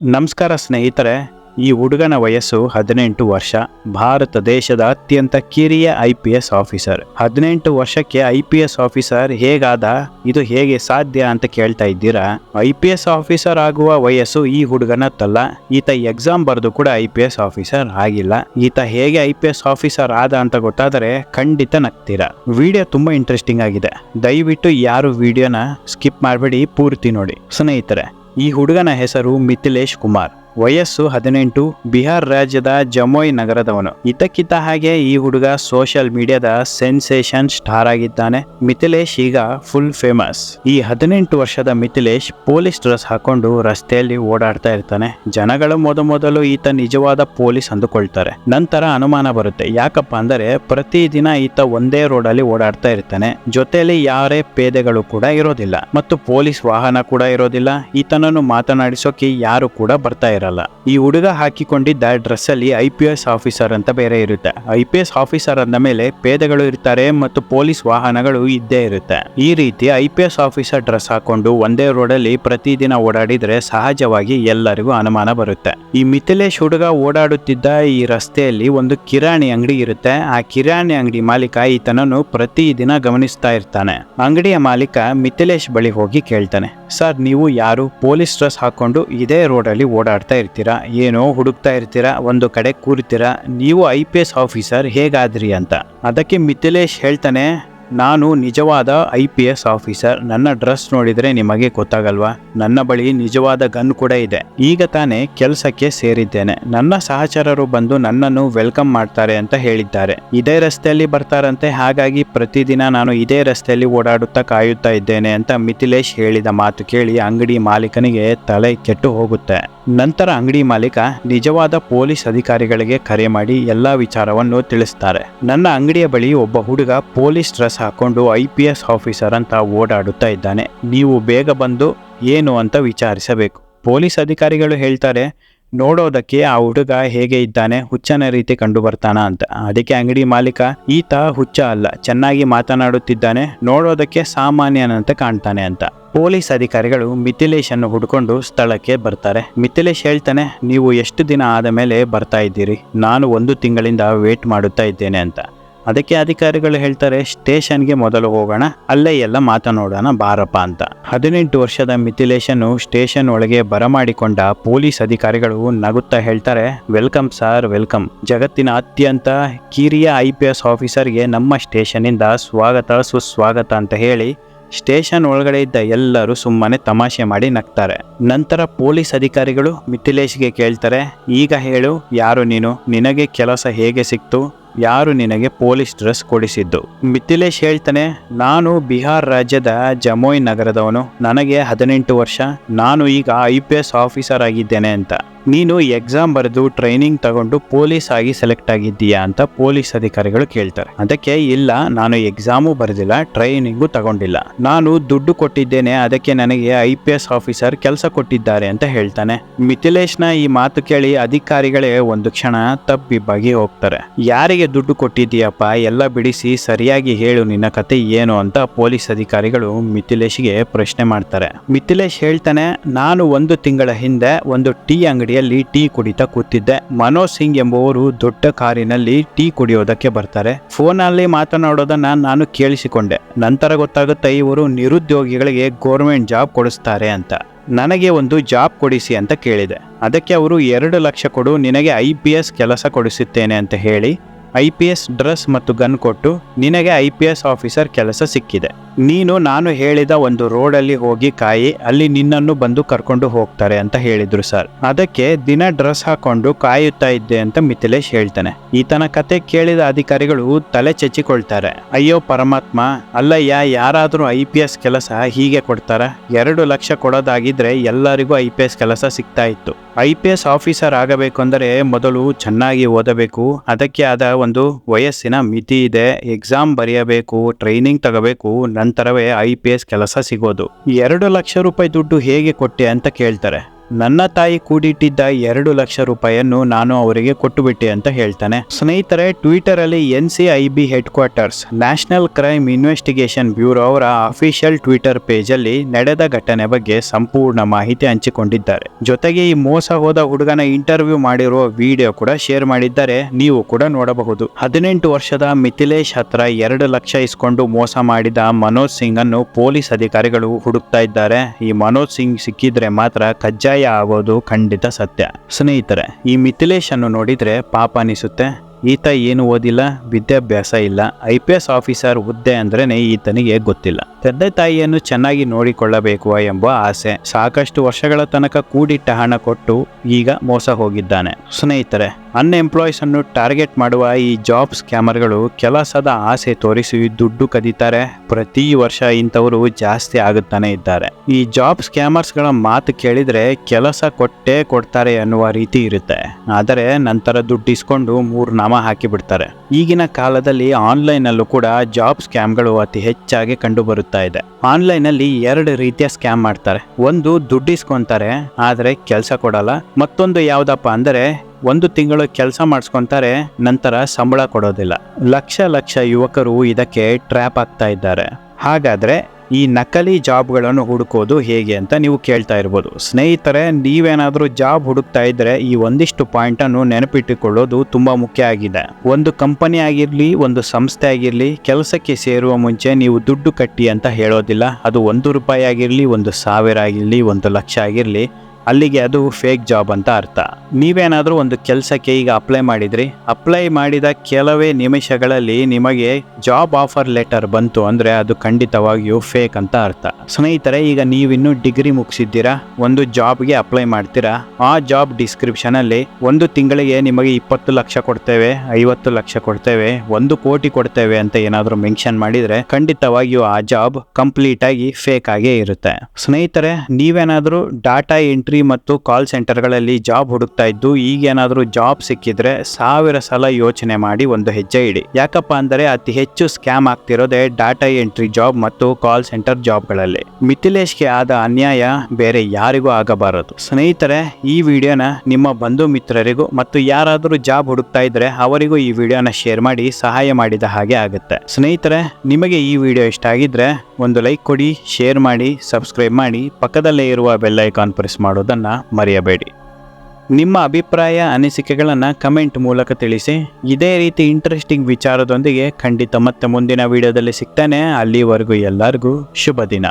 ನಮಸ್ಕಾರ ಸ್ನೇಹಿತರೆ, ಈ ಹುಡುಗನ ವಯಸ್ಸು ಹದಿನೆಂಟು ವರ್ಷ. ಭಾರತ ದೇಶದ ಅತ್ಯಂತ ಕಿರಿಯ ಐ ಪಿ ಎಸ್ ಆಫೀಸರ್. ಹದಿನೆಂಟು ವರ್ಷಕ್ಕೆ ಐ ಪಿ ಎಸ್ ಆಫೀಸರ್ ಹೇಗಾದ, ಇದು ಹೇಗೆ ಸಾಧ್ಯ ಅಂತ ಕೇಳ್ತಾ ಇದ್ದೀರಾ? ಐ ಪಿ ಎಸ್ ಆಫೀಸರ್ ಆಗುವ ವಯಸ್ಸು ಈ ಹುಡುಗನತ್ತಲ್ಲ. ಈತ ಎಕ್ಸಾಮ್ ಬರೆದು ಕೂಡ ಐ ಪಿ ಎಸ್ ಆಫೀಸರ್ ಆಗಿಲ್ಲ. ಈತ ಹೇಗೆ ಐ ಪಿ ಎಸ್ ಆಫೀಸರ್ ಆದ ಅಂತ ಗೊತ್ತಾದರೆ ಖಂಡಿತ ನಗ್ತೀರಾ. ವಿಡಿಯೋ ತುಂಬಾ ಇಂಟ್ರೆಸ್ಟಿಂಗ್ ಆಗಿದೆ. ದಯವಿಟ್ಟು ಯಾರು ವಿಡಿಯೋನ ಸ್ಕಿಪ್ ಮಾಡಬೇಡಿ, ಪೂರ್ತಿ ನೋಡಿ. ಸ್ನೇಹಿತರೆ ಈ ಹುಡುಗನ ಹೆಸರು ಮಿಥಿಲೇಶ್ ಕುಮಾರ್. ವಯಸ್ಸು ಹದಿನೆಂಟು, ಬಿಹಾರ್ ರಾಜ್ಯದ ಜಮೋಯ್ ನಗರದವನು. ಇದ್ದಕ್ಕಿದ್ದ ಹಾಗೆ ಈ ಹುಡುಗ ಸೋಷಿಯಲ್ ಮೀಡಿಯಾದ ಸೆನ್ಸೇಷನ್ ಸ್ಟಾರ್ ಆಗಿದ್ದಾನೆ. ಮಿಥಿಲೇಶ್ ಈಗ ಫುಲ್ ಫೇಮಸ್. ಈ ಹದಿನೆಂಟು ವರ್ಷದ ಮಿಥಿಲೇಶ್ ಪೊಲೀಸ್ ಡ್ರೆಸ್ ಹಾಕೊಂಡು ರಸ್ತೆಯಲ್ಲಿ ಓಡಾಡ್ತಾ ಇರ್ತಾನೆ. ಜನಗಳು ಮೊದಮೊದಲು ಈತ ನಿಜವಾದ ಪೊಲೀಸ್ ಅಂದುಕೊಳ್ತಾರೆ. ನಂತರ ಅನುಮಾನ ಬರುತ್ತೆ. ಯಾಕಪ್ಪ ಅಂದರೆ ಪ್ರತಿದಿನ ಈತ ಒಂದೇ ರೋಡಲ್ಲಿ ಓಡಾಡ್ತಾ ಇರ್ತಾನೆ. ಜೊತೆಯಲ್ಲಿ ಯಾರೇ ಪೇದೆಗಳು ಕೂಡ ಇರೋದಿಲ್ಲ. ಮತ್ತು ಪೊಲೀಸ್ ವಾಹನ ಕೂಡ ಇರೋದಿಲ್ಲ. ಈತನನ್ನು ಮಾತನಾಡಿಸೋಕೆ ಯಾರು ಕೂಡ ಬರ್ತಾ ಇರಲ್ಲ. ಈ ಹುಡುಗ ಹಾಕಿಕೊಂಡಿದ್ದ ಡ್ರೆಸ್ ಅಲ್ಲಿ ಐ ಆಫೀಸರ್ ಅಂತ ಬೇರೆ ಇರುತ್ತೆ. ಐ ಆಫೀಸರ್ ಅಂದ ಮೇಲೆ ಪೇದೆಗಳು ಇರ್ತಾರೆ ಮತ್ತು ಪೊಲೀಸ್ ವಾಹನಗಳು ಇದ್ದೇ ಇರುತ್ತೆ. ಈ ರೀತಿ ಐ ಆಫೀಸರ್ ಡ್ರೆಸ್ ಹಾಕೊಂಡು ಒಂದೇ ರೋಡ್ ಅಲ್ಲಿ ಪ್ರತಿದಿನ ಓಡಾಡಿದ್ರೆ ಸಹಜವಾಗಿ ಎಲ್ಲರಿಗೂ ಅನುಮಾನ ಬರುತ್ತೆ. ಈ ಮಿಥಿಲೇಶ್ ಹುಡುಗ ಓಡಾಡುತ್ತಿದ್ದ ಈ ರಸ್ತೆಯಲ್ಲಿ ಒಂದು ಕಿರಾಣಿ ಅಂಗಡಿ ಇರುತ್ತೆ. ಆ ಕಿರಾಣಿ ಅಂಗಡಿ ಮಾಲೀಕ ಈತನನ್ನು ಪ್ರತಿದಿನ ಗಮನಿಸ್ತಾ ಇರ್ತಾನೆ. ಅಂಗಡಿಯ ಮಾಲೀಕ ಮಿಥಿಲೇಶ್ ಬಳಿ ಹೋಗಿ ಕೇಳ್ತಾನೆ, ಸರ್, ನೀವು ಯಾರು? ಪೊಲೀಸ್ ಡ್ರೆಸ್ ಹಾಕೊಂಡು ಇದೇ ರೋಡಲ್ಲಿ ಓಡಾಡ್ತಾ ಇರ್ತೀರಾ? ಏನೋ ಹುಡುಕ್ತಾ ಇರ್ತೀರಾ? ಒಂದು ಕಡೆ ಕೂರ್ತೀರಾ? ನೀವು ಐ ಪಿ ಎಸ್ ಆಫೀಸರ್ ಹೇಗಾದ್ರಿ ಅಂತ. ಅದಕ್ಕೆ ಮಿಥಿಲೇಶ್ ಹೇಳ್ತಾನೆ, ನಾನು ನಿಜವಾದ ಐ ಪಿ ಎಸ್ ಆಫೀಸರ್. ನನ್ನ ಡ್ರೆಸ್ ನೋಡಿದ್ರೆ ನಿಮಗೆ ಗೊತ್ತಾಗಲ್ವಾ? ನನ್ನ ಬಳಿ ನಿಜವಾದ ಗನ್ ಕೂಡ ಇದೆ. ಈಗ ತಾನೇ ಕೆಲಸಕ್ಕೆ ಸೇರಿದ್ದೇನೆ. ನನ್ನ ಸಹಚರರು ಬಂದು ನನ್ನನ್ನು ವೆಲ್ಕಮ್ ಮಾಡ್ತಾರೆ ಅಂತ ಹೇಳಿದ್ದಾರೆ. ಇದೇ ರಸ್ತೆಯಲ್ಲಿ ಬರ್ತಾರಂತೆ. ಹಾಗಾಗಿ ಪ್ರತಿದಿನ ನಾನು ಇದೇ ರಸ್ತೆಯಲ್ಲಿ ಓಡಾಡುತ್ತಾ ಕಾಯುತ್ತಾ ಇದ್ದೇನೆ ಅಂತ ಮಿಥಿಲೇಶ್ ಹೇಳಿದ ಮಾತು ಕೇಳಿ ಅಂಗಡಿ ಮಾಲೀಕನಿಗೆ ತಲೆ ಕೆಟ್ಟು ಹೋಗುತ್ತೆ. ನಂತರ ಅಂಗಡಿ ಮಾಲೀಕ ನಿಜವಾದ ಪೊಲೀಸ್ ಅಧಿಕಾರಿಗಳಿಗೆ ಕರೆ ಮಾಡಿ ಎಲ್ಲಾ ವಿಚಾರವನ್ನು ತಿಳಿಸ್ತಾರೆ. ನನ್ನ ಅಂಗಡಿಯ ಬಳಿ ಒಬ್ಬ ಹುಡುಗ ಪೊಲೀಸ್ ಡ್ರೆಸ್ ಹಾಕೊಂಡು ಐ ಪಿ ಎಸ್ ಆಫೀಸರ್ ಅಂತ ಓಡಾಡುತ್ತಾ ಇದ್ದಾನೆ. ನೀವು ಬೇಗ ಬಂದು ಏನು ಅಂತ ವಿಚಾರಿಸಬೇಕು. ಪೊಲೀಸ್ ಅಧಿಕಾರಿಗಳು ಹೇಳ್ತಾರೆ ನೋಡೋದಕ್ಕೆ ಆ ಹುಡುಗ ಹೇಗೆ ಇದ್ದಾನೆ, ಹುಚ್ಚನ ರೀತಿ ಕಂಡು ಬರ್ತಾನ ಅಂತ. ಅದಕ್ಕೆ ಅಂಗಡಿ ಮಾಲೀಕ, ಈತ ಹುಚ್ಚ ಅಲ್ಲ, ಚೆನ್ನಾಗಿ ಮಾತನಾಡುತ್ತಿದ್ದಾನೆ, ನೋಡೋದಕ್ಕೆ ಸಾಮಾನ್ಯನಂತೆ ಕಾಣ್ತಾನೆ ಅಂತ. ಪೊಲೀಸ್ ಅಧಿಕಾರಿಗಳು ಮಿಥಿಲೇಶ್ ಅನ್ನು ಹುಡ್ಕೊಂಡು ಸ್ಥಳಕ್ಕೆ ಬರ್ತಾರೆ. ಮಿಥಿಲೇಶ್ ಹೇಳ್ತಾನೆ, ನೀವು ಎಷ್ಟು ದಿನ ಆದ ಮೇಲೆ ಬರ್ತಾ ಇದ್ದೀರಿ? ನಾನು ಒಂದು ತಿಂಗಳಿಂದ ವೇಟ್ ಮಾಡುತ್ತಾ ಇದ್ದೇನೆ ಅಂತ. ಅದಕ್ಕೆ ಅಧಿಕಾರಿಗಳು ಹೇಳ್ತಾರೆ, ಸ್ಟೇಷನ್ಗೆ ಮೊದಲು ಹೋಗೋಣ, ಅಲ್ಲೇ ಎಲ್ಲ ಮಾತನಾಡೋಣ, ಬಾರಪ್ಪ ಅಂತ. ಹದಿನೆಂಟು ವರ್ಷದ ಮಿಥಿಲೇಶನ್ನು ಸ್ಟೇಷನ್ ಒಳಗೆ ಬರಮಾಡಿಕೊಂಡ ಪೊಲೀಸ್ ಅಧಿಕಾರಿಗಳು ನಗುತ್ತಾ ಹೇಳ್ತಾರೆ, ವೆಲ್ಕಮ್ ಸರ್, ವೆಲ್ಕಮ್. ಜಗತ್ತಿನ ಅತ್ಯಂತ ಕಿರಿಯ ಐ ಪಿ ಎಸ್ ಆಫೀಸರ್ಗೆ ನಮ್ಮ ಸ್ಟೇಷನಿಂದ ಸ್ವಾಗತ, ಸುಸ್ವಾಗತ ಅಂತ ಹೇಳಿ, ಸ್ಟೇಷನ್ ಒಳಗಡೆ ಇದ್ದ ಎಲ್ಲರೂ ಸುಮ್ಮನೆ ತಮಾಷೆ ಮಾಡಿ ನಗ್ತಾರೆ. ನಂತರ ಪೊಲೀಸ್ ಅಧಿಕಾರಿಗಳು ಮಿಥಿಲೇಶ್ಗೆ ಕೇಳ್ತಾರೆ, ಈಗ ಹೇಳು, ಯಾರು ನೀನು? ನಿನಗೆ ಕೆಲಸ ಹೇಗೆ ಸಿಕ್ತು? ಯಾರು ನಿನಗೆ ಪೊಲೀಸ್ ಡ್ರೆಸ್ ಕೊಡಿಸಿದ್ದು? ಮಿಥಿಲೇಶ್ ಹೇಳ್ತಾನೆ, ನಾನು ಬಿಹಾರ್ ರಾಜ್ಯದ ಜಮೋಯ್ ನಗರದವನು. ನನಗೆ ಹದಿನೆಂಟು ವರ್ಷ. ನಾನು ಈಗ ಐ ಪಿ ಎಸ್ ಆಫೀಸರ್ ಆಗಿದ್ದೇನೆ ಅಂತ. ನೀನು ಎಕ್ಸಾಮ್ ಬರೆದು ಟ್ರೈನಿಂಗ್ ತಗೊಂಡು ಪೊಲೀಸ್ ಆಗಿ ಸೆಲೆಕ್ಟ್ ಆಗಿದ್ದೀಯಾ ಅಂತ ಪೊಲೀಸ್ ಅಧಿಕಾರಿಗಳು ಕೇಳ್ತಾರೆ. ಅದಕ್ಕೆ, ಇಲ್ಲ, ನಾನು ಎಕ್ಸಾಮು ಬರೆದಿಲ್ಲ, ಟ್ರೈನಿಂಗು ತಗೊಂಡಿಲ್ಲ. ನಾನು ದುಡ್ಡು ಕೊಟ್ಟಿದ್ದೇನೆ, ಅದಕ್ಕೆ ನನಗೆ ಐ ಪಿ ಎಸ್ ಆಫೀಸರ್ ಕೆಲಸ ಕೊಟ್ಟಿದ್ದಾರೆ ಅಂತ ಹೇಳ್ತಾನೆ. ಮಿಥಿಲೇಶ್ನ ಈ ಮಾತು ಕೇಳಿ ಅಧಿಕಾರಿಗಳೇ ಒಂದು ಕ್ಷಣ ತಪ್ಪಿ ಬಗೆ ಹೋಗ್ತಾರೆ. ಯಾರಿಗೆ ದುಡ್ಡು ಕೊಟ್ಟಿದ್ದೀಯಪ್ಪ, ಎಲ್ಲ ಬಿಡಿಸಿ ಸರಿಯಾಗಿ ಹೇಳು, ನಿನ್ನ ಕತೆ ಏನು ಅಂತ ಪೊಲೀಸ್ ಅಧಿಕಾರಿಗಳು ಮಿಥಿಲೇಶ್ಗೆ ಪ್ರಶ್ನೆ ಮಾಡ್ತಾರೆ. ಮಿಥಿಲೇಶ್ ಹೇಳ್ತಾನೆ, ನಾನು ಒಂದು ತಿಂಗಳ ಹಿಂದೆ ಒಂದು ಟೀ ಅಂಗಡಿಯಲ್ಲಿ ಟೀ ಕುಡಿತಾ ಕೂತಿದ್ದೆ. ಮನೋಜ್ ಸಿಂಗ್ ಎಂಬುವರು ದೊಡ್ಡ ಕಾರಿನಲ್ಲಿ ಟೀ ಕುಡಿಯೋದಕ್ಕೆ ಬರ್ತಾರೆ. ಫೋನಲ್ಲಿ ಮಾತನಾಡೋದನ್ನ ನಾನು ಕೇಳಿಸಿಕೊಂಡೆ. ನಂತರ ಗೊತ್ತಾಗುತ್ತೆ ಇವರು ನಿರುದ್ಯೋಗಿಗಳಿಗೆ ಗೋರ್ಮೆಂಟ್ ಜಾಬ್ ಕೊಡಿಸ್ತಾರೆ ಅಂತ. ನನಗೆ ಒಂದು ಜಾಬ್ ಕೊಡಿಸಿ ಅಂತ ಕೇಳಿದೆ. ಅದಕ್ಕೆ ಅವರು ಎರಡು ಲಕ್ಷ ಕೊಡು, ನಿನಗೆ ಐ ಪಿ ಎಸ್ ಕೆಲಸ ಕೊಡಿಸುತ್ತೇನೆ ಅಂತ ಹೇಳಿ ಐ ಪಿ ಎಸ್ ಡ್ರೆಸ್ ಮತ್ತು ಗನ್ ಕೊಟ್ಟು ನಿನಗೆ ಐ ಪಿ ಎಸ್ ಆಫೀಸರ್ ಕೆಲಸ ಸಿಕ್ಕಿದೆ. ನೀನು, ನಾನು ಹೇಳಿದ ಒಂದು ರೋಡಲ್ಲಿ ಹೋಗಿ ಕಾಯಿ, ಅಲ್ಲಿ ನಿನ್ನನ್ನು ಬಂದು ಕರ್ಕೊಂಡು ಹೋಗ್ತಾರೆ ಅಂತ ಹೇಳಿದ್ರು ಸರ್. ಅದಕ್ಕೆ ದಿನ ಡ್ರೆಸ್ ಹಾಕೊಂಡು ಕಾಯುತ್ತಾ ಇದ್ದೆ ಅಂತ ಮಿಥಿಲೇಶ್ ಹೇಳ್ತಾನೆ. ಈತನ ಕತೆ ಕೇಳಿದ ಅಧಿಕಾರಿಗಳು ತಲೆ ಚೆಚ್ಚಿಕೊಳ್ತಾರೆ. ಅಯ್ಯೋ ಪರಮಾತ್ಮ, ಅಲ್ಲಯ್ಯ, ಯಾರಾದರೂ ಐ ಪಿ ಎಸ್ ಕೆಲಸ ಹೀಗೆ ಕೊಡ್ತಾರ? ಎರಡು ಲಕ್ಷ ಕೊಡೋದಾಗಿದ್ರೆ ಎಲ್ಲರಿಗೂ ಐ ಪಿ ಎಸ್ ಕೆಲಸ ಸಿಗ್ತಾ ಇತ್ತು. ಐ ಪಿ ಎಸ್ ಆಫೀಸರ್ ಆಗಬೇಕು ಅಂದರೆ ಮೊದಲು ಚೆನ್ನಾಗಿ ಓದಬೇಕು. ಅದಕ್ಕೆ ಆದ ಒಂದು ವಯಸ್ಸಿನ ಮಿತಿ ಇದೆ. ಎಕ್ಸಾಮ್ ಬರೆಯಬೇಕು, ಟ್ರೈನಿಂಗ್ ತಗೋಬೇಕು ನಂತರವೇ ಐ ಪಿ ಎಸ್ ಕೆಲಸ ಸಿಗೋದು. ಎರಡು ಲಕ್ಷ ರೂಪಾಯಿ ದುಡ್ಡು ಹೇಗೆ ಕೊಟ್ಟೆ ಅಂತ ಕೇಳ್ತಾರೆ. ನನ್ನ ತಾಯಿ ಕೂಡಿಟ್ಟಿದ್ದ ಎರಡು ಲಕ್ಷ ರೂಪಾಯಿಯನ್ನು ನಾನು ಅವರಿಗೆ ಕೊಟ್ಟುಬಿಟ್ಟೆ ಅಂತ ಹೇಳ್ತಾನೆ. ಸ್ನೇಹಿತರೆ ಟ್ವಿಟರ್ ಅಲ್ಲಿ N C I B headquarters National Crime Investigation Bureau ಅವರ ಅಫಿಷಿಯಲ್ ಟ್ವಿಟರ್ ಪೇಜ್ ಅಲ್ಲಿ ನಡೆದ ಘಟನೆ ಬಗ್ಗೆ ಸಂಪೂರ್ಣ ಮಾಹಿತಿ ಹಂಚಿಕೊಂಡಿದ್ದಾರೆ. ಜೊತೆಗೆ ಈ ಮೋಸ ಹೋದ ಹುಡುಗನ ಇಂಟರ್ವ್ಯೂ ಮಾಡಿರುವ ವಿಡಿಯೋ ಕೂಡ ಶೇರ್ ಮಾಡಿದ್ದಾರೆ. ನೀವು ಕೂಡ ನೋಡಬಹುದು. ಹದಿನೆಂಟು ವರ್ಷದ ಮಿಥಿಲೇಶ್ ಹತ್ರ ಎರಡು ಲಕ್ಷ ಇಸ್ಕೊಂಡು ಮೋಸ ಮಾಡಿದ ಮನೋಜ್ ಸಿಂಗ್ ಅನ್ನು ಪೊಲೀಸ್ ಅಧಿಕಾರಿಗಳು ಹುಡುಕ್ತಾ ಇದ್ದಾರೆ. ಈ ಮನೋಜ್ ಸಿಂಗ್ ಸಿಕ್ಕಿದ್ರೆ ಮಾತ್ರ ಕಜ್ಜಾಯ ಆಗೋದು ಖಂಡಿತ ಸತ್ಯ. ಸ್ನೇಹಿತರೆ, ಈ ಮಿಥಿಲೇಶ್ ಅನ್ನು ನೋಡಿದ್ರೆ ಪಾಪ ಅನಿಸುತ್ತೆ. ಈತ ಏನು ಓದಿಲ್ಲ, ವಿದ್ಯಾಭ್ಯಾಸ ಇಲ್ಲ. ಐ ಪಿ ಎಸ್ ಆಫೀಸರ್ ಹುದ್ದೆ ಅಂದ್ರೇನೆ ಈತನಿಗೆ ಗೊತ್ತಿಲ್ಲ. ತಂದೆ ತಾಯಿಯನ್ನು ಚೆನ್ನಾಗಿ ನೋಡಿಕೊಳ್ಳಬೇಕು ಎಂಬ ಆಸೆ. ಸಾಕಷ್ಟು ವರ್ಷಗಳ ತನಕ ಕೂಡಿಟ್ಟ ಹಣ ಕೊಟ್ಟು ಈಗ ಮೋಸ ಹೋಗಿದ್ದಾನೆ. ಸ್ನೇಹಿತರೆ ಅನ್ಎಂಪ್ಲಾಯ್ಸ್ ಅನ್ನು ಟಾರ್ಗೆಟ್ ಮಾಡುವ ಈ ಜಾಬ್ ಸ್ಕ್ಯಾಮರ್ಗಳು ಕೆಲಸದ ಆಸೆ ತೋರಿಸಿ ದುಡ್ಡು ಕದೀತಾರೆ. ಪ್ರತಿ ವರ್ಷ ಇಂಥವರು ಜಾಸ್ತಿ ಆಗುತ್ತಾನೆ ಇದ್ದಾರೆ. ಈ ಜಾಬ್ ಸ್ಕ್ಯಾಮರ್ಸ್ಗಳ ಮಾತು ಕೇಳಿದ್ರೆ ಕೆಲಸ ಕೊಟ್ಟೇ ಕೊಡ್ತಾರೆ ಅನ್ನುವ ರೀತಿ ಇರುತ್ತೆ. ಆದರೆ ನಂತರ ದುಡ್ಡು ಇಸ್ಕೊಂಡು ಮೂರು ನಾಮ ಹಾಕಿಬಿಡ್ತಾರೆ. ಈಗಿನ ಕಾಲದಲ್ಲಿ ಆನ್ಲೈನ್ ಅಲ್ಲೂ ಕೂಡ ಜಾಬ್ ಸ್ಕ್ಯಾಮ್ಗಳು ಅತಿ ಹೆಚ್ಚಾಗಿ ಕಂಡು ಬರುತ್ತಾ ಇದೆ. ಆನ್ಲೈನ್ ಅಲ್ಲಿ ಎರಡು ರೀತಿಯ ಸ್ಕ್ಯಾಮ್ ಮಾಡ್ತಾರೆ. ಒಂದು ದುಡ್ಡು ಇಸ್ಕೊಂತಾರೆ, ಆದ್ರೆ ಕೆಲಸ ಕೊಡಲ್ಲ. ಮತ್ತೊಂದು ಯಾವುದಪ್ಪ ಅಂದರೆ ಒಂದು ತಿಂಗಳು ಕೆಲಸ ಮಾಡಿಸ್ಕೊಂತಾರೆ, ನಂತರ ಸಂಬಳ ಕೊಡೋದಿಲ್ಲ. ಲಕ್ಷ ಲಕ್ಷ ಯುವಕರು ಇದಕ್ಕೆ ಟ್ರ್ಯಾಪ್ ಆಗ್ತಾ ಇದ್ದಾರೆ. ಹಾಗಾದ್ರೆ ಈ ನಕಲಿ ಜಾಬ್ಗಳನ್ನು ಹುಡುಕೋದು ಹೇಗೆ ಅಂತ ನೀವು ಕೇಳ್ತಾ ಇರ್ಬೋದು. ಸ್ನೇಹಿತರೆ, ನೀವೇನಾದರೂ ಜಾಬ್ ಹುಡುಕ್ತಾ ಇದ್ರೆ ಈ ಒಂದಿಷ್ಟು ಪಾಯಿಂಟ್ ಅನ್ನು ನೆನಪಿಟ್ಟುಕೊಳ್ಳೋದು ತುಂಬ ಮುಖ್ಯ ಆಗಿದೆ. ಒಂದು ಕಂಪನಿ ಆಗಿರಲಿ, ಒಂದು ಸಂಸ್ಥೆ ಆಗಿರಲಿ, ಕೆಲಸಕ್ಕೆ ಸೇರುವ ಮುಂಚೆ ನೀವು ದುಡ್ಡು ಕಟ್ಟಿ ಅಂತ ಹೇಳೋದಿಲ್ಲ. ಅದು ಒಂದು ರೂಪಾಯಿ ಆಗಿರಲಿ, ಒಂದು ಸಾವಿರ ಆಗಿರಲಿ, ಒಂದು ಲಕ್ಷ ಆಗಿರ್ಲಿ ಅಲ್ಲಿಗೆ ಅದು ಫೇಕ್ ಜಾಬ್ ಅಂತ ಅರ್ಥ. ನೀವೇನಾದರೂ ಒಂದು ಕೆಲಸಕ್ಕೆ ಈಗ ಅಪ್ಲೈ ಮಾಡಿದ್ರಿ ಅಪ್ಲೈ ಮಾಡಿದ ಕೆಲವೇ ನಿಮಿಷಗಳಲ್ಲಿ ನಿಮಗೆ ಜಾಬ್ ಆಫರ್ ಲೆಟರ್ ಬಂತು ಅಂದರೆ ಅದು ಖಂಡಿತವಾಗಿಯೂ ಫೇಕ್ ಅಂತ ಅರ್ಥ. ಸ್ನೇಹಿತರೆ, ಈಗ ನೀವಿನ್ನೂ ಡಿಗ್ರಿ ಮುಗಿಸಿದ್ದೀರಾ, ಒಂದು ಜಾಬ್ಗೆ ಅಪ್ಲೈ ಮಾಡ್ತೀರಾ, ಆ ಜಾಬ್ ಡಿಸ್ಕ್ರಿಪ್ಷನಲ್ಲಿ ಒಂದು ತಿಂಗಳಿಗೆ ನಿಮಗೆ ಇಪ್ಪತ್ತು ಲಕ್ಷ ಕೊಡ್ತೇವೆ, ಐವತ್ತು ಲಕ್ಷ ಕೊಡ್ತೇವೆ, ಒಂದು ಕೋಟಿ ಕೊಡ್ತೇವೆ ಅಂತ ಏನಾದರೂ ಮೆನ್ಷನ್ ಮಾಡಿದರೆ ಖಂಡಿತವಾಗಿಯೂ ಆ ಜಾಬ್ ಕಂಪ್ಲೀಟ್ ಆಗಿ ಫೇಕ್ ಆಗೇ ಇರುತ್ತೆ. ಸ್ನೇಹಿತರೆ, ನೀವೇನಾದರೂ ಡಾಟಾ ಎಂಟ್ರಿ ಮತ್ತು ಕಾಲ್ ಸೆಂಟರ್ಗಳಲ್ಲಿ ಜಾಬ್ ಹುಡುಕ್ತಾ ಇದ್ದು, ಈಗೇನಾದರೂ ಜಾಬ್ ಸಿಕ್ಕಿದ್ರೆ ಸಾವಿರ ಸಲ ಯೋಚನೆ ಮಾಡಿ ಒಂದು ಹೆಜ್ಜೆ ಇಡಿ. ಯಾಕಪ್ಪ ಅಂದರೆ ಅತಿ ಹೆಚ್ಚು ಸ್ಕ್ಯಾಮ್ ಆಗ್ತಿರೋದೇ ಡಾಟಾ ಎಂಟ್ರಿ ಜಾಬ್ ಮತ್ತು ಕಾಲ್ ಸೆಂಟರ್ ಜಾಬ್ಗಳಲ್ಲಿ. ಮಿಥಿಲೇಶ್ಗೆ ಆದ ಅನ್ಯಾಯ ಬೇರೆ ಯಾರಿಗೂ ಆಗಬಾರದು. ಸ್ನೇಹಿತರೆ, ಈ ವಿಡಿಯೋನ ನಿಮ್ಮ ಬಂಧು ಮಿತ್ರರಿಗೂ ಮತ್ತು ಯಾರಾದರೂ ಜಾಬ್ ಹುಡುಕ್ತಾ ಇದ್ರೆ ಅವರಿಗೂ ಈ ವಿಡಿಯೋನ ಶೇರ್ ಮಾಡಿ, ಸಹಾಯ ಮಾಡಿದ ಹಾಗೆ ಆಗುತ್ತೆ. ಸ್ನೇಹಿತರೆ, ನಿಮಗೆ ಈ ವಿಡಿಯೋ ಇಷ್ಟ ಆಗಿದ್ರೆ ಒಂದು ಲೈಕ್ ಕೊಡಿ, ಶೇರ್ ಮಾಡಿ, ಸಬ್ಸ್ಕ್ರೈಬ್ ಮಾಡಿ, ಪಕ್ಕದಲ್ಲೇ ಇರುವ ಬೆಲ್ ಐಕಾನ್ ಪ್ರೆಸ್ ಮಾಡೋದನ್ನು ಮರೆಯಬೇಡಿ. ನಿಮ್ಮ ಅಭಿಪ್ರಾಯ, ಅನಿಸಿಕೆಗಳನ್ನು ಕಮೆಂಟ್ ಮೂಲಕ ತಿಳಿಸಿ. ಇದೇ ರೀತಿ ಇಂಟ್ರೆಸ್ಟಿಂಗ್ ವಿಚಾರದೊಂದಿಗೆ ಖಂಡಿತ ಮತ್ತೆ ಮುಂದಿನ ವಿಡಿಯೋದಲ್ಲಿ ಸಿಗ್ತಾನೆ. ಅಲ್ಲಿವರೆಗೂ ಎಲ್ಲರಿಗೂ ಶುಭ ದಿನ